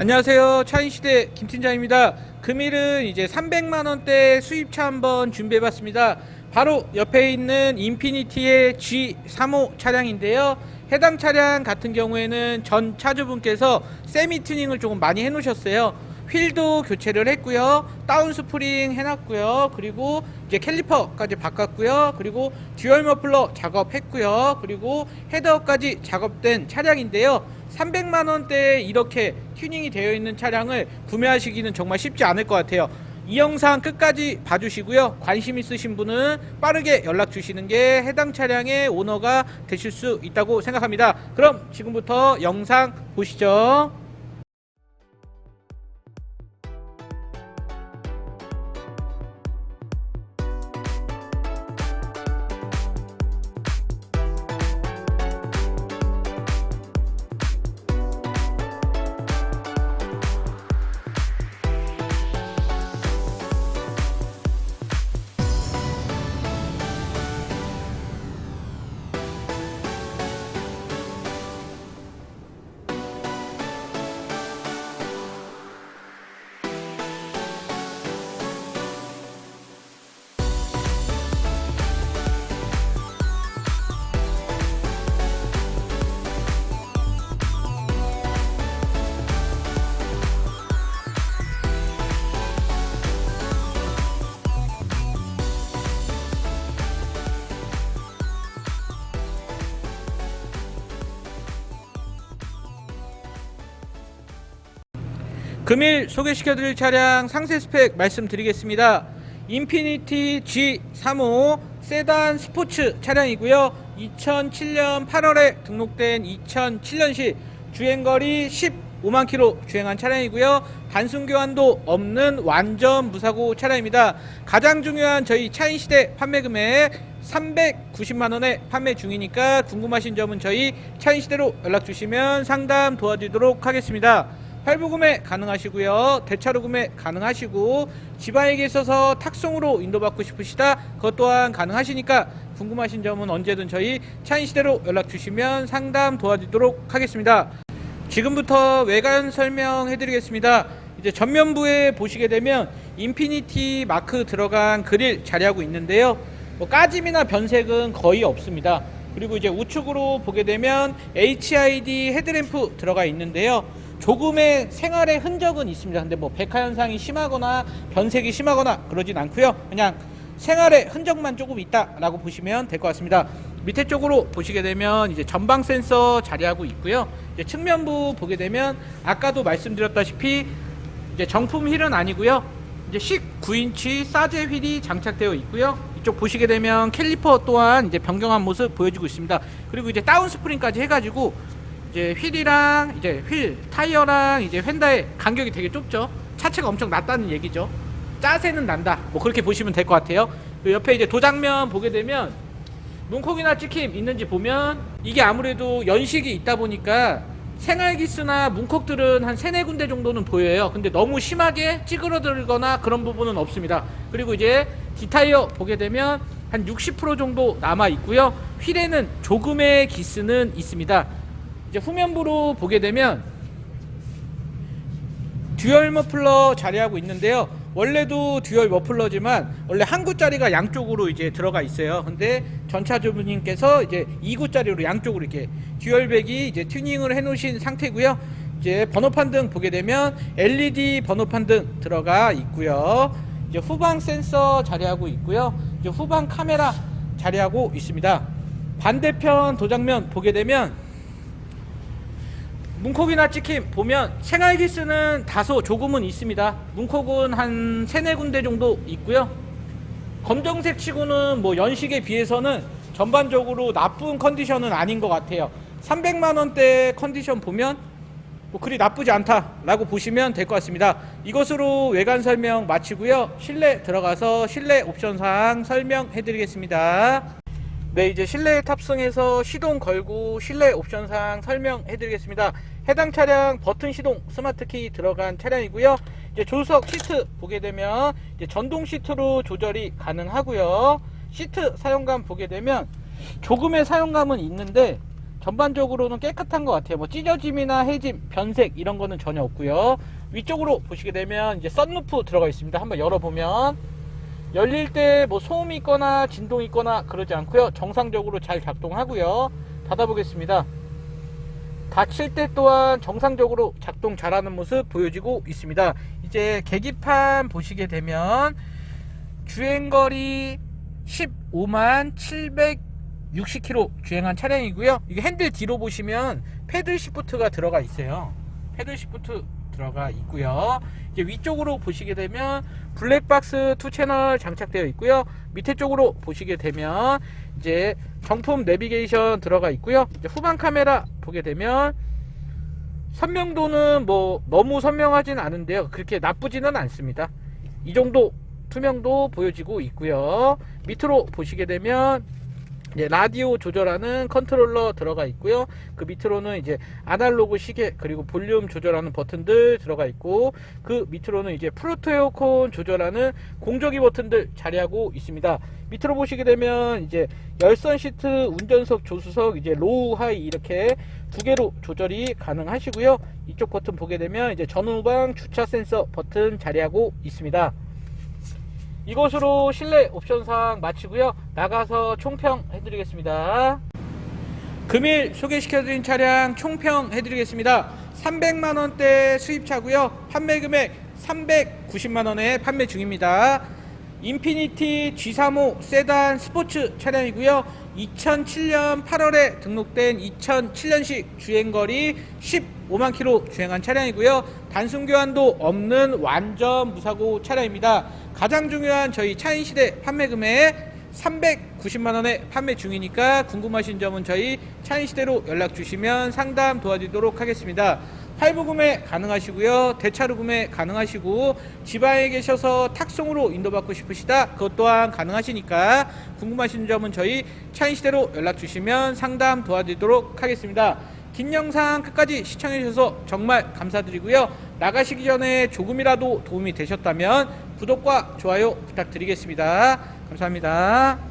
안녕하세요. 차인시대 김팀장입니다. 금일은 이제 300만 원대 수입차 한번 준비해봤습니다. 바로 옆에 있는 인피니티의 G35 차량인데요. 해당 차량 같은 경우에는 전 차주분께서 세미 튜닝을 조금 많이 해놓으셨어요. 휠도 교체를 했고요. 다운 스프링 해놨고요. 그리고 이제 캘리퍼까지 바꿨고요. 그리고 듀얼 머플러 작업했고요. 그리고 헤더까지 작업된 차량인데요. 300만 원대에 이렇게 튜닝이 되어 있는 차량을 구매하시기는 정말 쉽지 않을 것 같아요. 이 영상 끝까지 봐주시고요. 관심 있으신 분은 빠르게 연락 주시는 게 해당 차량의 오너가 되실 수 있다고 생각합니다. 그럼 지금부터 영상 보시죠. 금일 소개시켜드릴 차량 상세 스펙 말씀드리겠습니다. 인피니티 G35 세단 스포츠 차량이고요. 2007년 8월에 등록된 2007년식 주행거리 15만 킬로 주행한 차량이고요. 단순 교환도 없는 완전 무사고 차량입니다. 가장 중요한 저희 차인 시대 판매 금액 390만 원에 판매 중이니까 궁금하신 점은 저희 차인 시대로 연락 주시면 상담 도와드리도록 하겠습니다. 할부 구매 가능하시고요. 대차로 구매 가능하시고 지방에게 있어서 탁송으로 인도받고 싶으시다. 그것 또한 가능하시니까 궁금하신 점은 언제든 저희 차인시대로 연락 주시면 상담 도와드리도록 하겠습니다. 지금부터 외관 설명해 드리겠습니다. 이제 전면부에 보시게 되면 인피니티 마크 들어간 그릴 자리하고 있는데요. 뭐 까짐이나 변색은 거의 없습니다. 그리고 이제 우측으로 보게 되면 HID 헤드램프 들어가 있는데요. 조금의 생활의 흔적은 있습니다. 근데 뭐 백화 현상이 심하거나 변색이 심하거나 그러진 않고요. 그냥 생활의 흔적만 조금 있다라고 보시면 될 것 같습니다. 밑에 쪽으로 보시게 되면 이제 전방 센서 자리하고 있고요. 이제 측면부 보게 되면 아까도 말씀드렸다시피 이제 정품 휠은 아니고요. 이제 19인치 사제 휠이 장착되어 있고요. 이쪽 보시게 되면 캘리퍼 또한 이제 변경한 모습 보여주고 있습니다. 그리고 이제 다운 스프링까지 해가지고 이제 휠이랑 이제 휠 타이어랑 이제 휀다의 간격이 되게 좁죠. 차체가 엄청 낮다는 얘기죠. 짜세는 난다. 뭐 그렇게 보시면 될 것 같아요. 그 옆에 이제 도장면 보게 되면 문콕이나 찍힘 있는지 보면 이게 아무래도 연식이 있다 보니까 생활기스나 문콕들은 한 세네 군데 정도는 보여요. 근데 너무 심하게 찌그러들거나 그런 부분은 없습니다. 그리고 이제 디타이어 보게 되면 한 60% 정도 남아 있고요. 휠에는 조금의 기스는 있습니다. 이제 후면부로 보게 되면 듀얼 머플러 자리하고 있는데요. 원래도 듀얼 머플러지만 원래 한 구짜리가 양쪽으로 이제 들어가 있어요. 근데 전차주분님께서 이제 2구짜리로 양쪽으로 이렇게 듀얼백이 이제 튜닝을 해 놓으신 상태고요. 이제 번호판 등 보게 되면 LED 번호판 등 들어가 있고요. 이제 후방 센서 자리하고 있고요. 이제 후방 카메라 자리하고 있습니다. 반대편 도장면 보게 되면 문콕이나 찍힘 보면 생활기스는 다소 조금은 있습니다. 문콕은 한 세네 군데 정도 있고요. 검정색 치고는 뭐 연식에 비해서는 전반적으로 나쁜 컨디션은 아닌 것 같아요. 300만 원대 컨디션 보면 뭐 그리 나쁘지 않다라고 보시면 될 것 같습니다. 이것으로 외관 설명 마치고요. 실내 들어가서 실내 옵션 사항 설명해 드리겠습니다. 네, 이제 실내에 탑승해서 시동 걸고 실내 옵션 사항 설명해 드리겠습니다. 해당 차량 버튼 시동 스마트 키 들어간 차량이고요. 이제 조수석 시트 보게 되면 이제 전동 시트로 조절이 가능하고요. 시트 사용감 보게 되면 조금의 사용감은 있는데 전반적으로는 깨끗한 것 같아요. 뭐 찢어짐이나 해짐, 변색 이런 거는 전혀 없고요. 위쪽으로 보시게 되면 이제 썬루프 들어가 있습니다. 한번 열어보면 열릴 때 뭐 소음이 있거나 진동이 있거나 그러지 않고요. 정상적으로 잘 작동하고요. 닫아보겠습니다. 닫힐 때 또한 정상적으로 작동 잘하는 모습 보여지고 있습니다. 이제 계기판 보시게 되면 주행거리 15만 760km 주행한 차량이고요. 이게 핸들 뒤로 보시면 패들 시프트가 들어가 있어요. 패들 시프트 들어가 있고요. 이제 위쪽으로 보시게 되면 블랙박스 2 채널 장착되어 있고요. 밑에 쪽으로 보시게 되면 이제 정품 내비게이션 들어가 있고요. 후방 카메라 보게 되면 선명도는 뭐 너무 선명하진 않은데요. 그렇게 나쁘지는 않습니다. 이 정도 투명도 보여지고 있고요. 밑으로 보시게 되면 이제 라디오 조절하는 컨트롤러 들어가 있고요. 그 밑으로는 이제 아날로그 시계 그리고 볼륨 조절하는 버튼들 들어가 있고 그 밑으로는 이제 프로토 에어컨 조절하는 공조기 버튼들 자리하고 있습니다. 밑으로 보시게 되면 이제 열선 시트, 운전석, 조수석 이제 로우, 하이 이렇게 두 개로 조절이 가능하시고요. 이쪽 버튼 보게 되면 이제 전후방 주차 센서 버튼 자리하고 있습니다. 이것으로 실내 옵션상 마치고요. 나가서 총평 해드리겠습니다. 금일 소개시켜드린 차량 총평 해드리겠습니다. 300만원대 수입차고요. 판매 금액 390만원에 판매 중입니다. 인피니티 G35 세단 스포츠 차량이고요. 2007년 8월에 등록된 2007년식 주행거리 15만 킬로 주행한 차량이고요. 단순 교환도 없는 완전 무사고 차량입니다. 가장 중요한 저희 차인 시대 판매 금액 390만 원에 판매 중이니까 궁금하신 점은 저희 차인시대로 연락 주시면 상담 도와드리도록 하겠습니다. 할부 구매 가능하시고요. 대차로 구매 가능하시고 지방에 계셔서 탁송으로 인도받고 싶으시다. 그것 또한 가능하시니까 궁금하신 점은 저희 차인시대로 연락 주시면 상담 도와드리도록 하겠습니다. 긴 영상 끝까지 시청해 주셔서 정말 감사드리고요. 나가시기 전에 조금이라도 도움이 되셨다면 구독과 좋아요 부탁드리겠습니다. 감사합니다.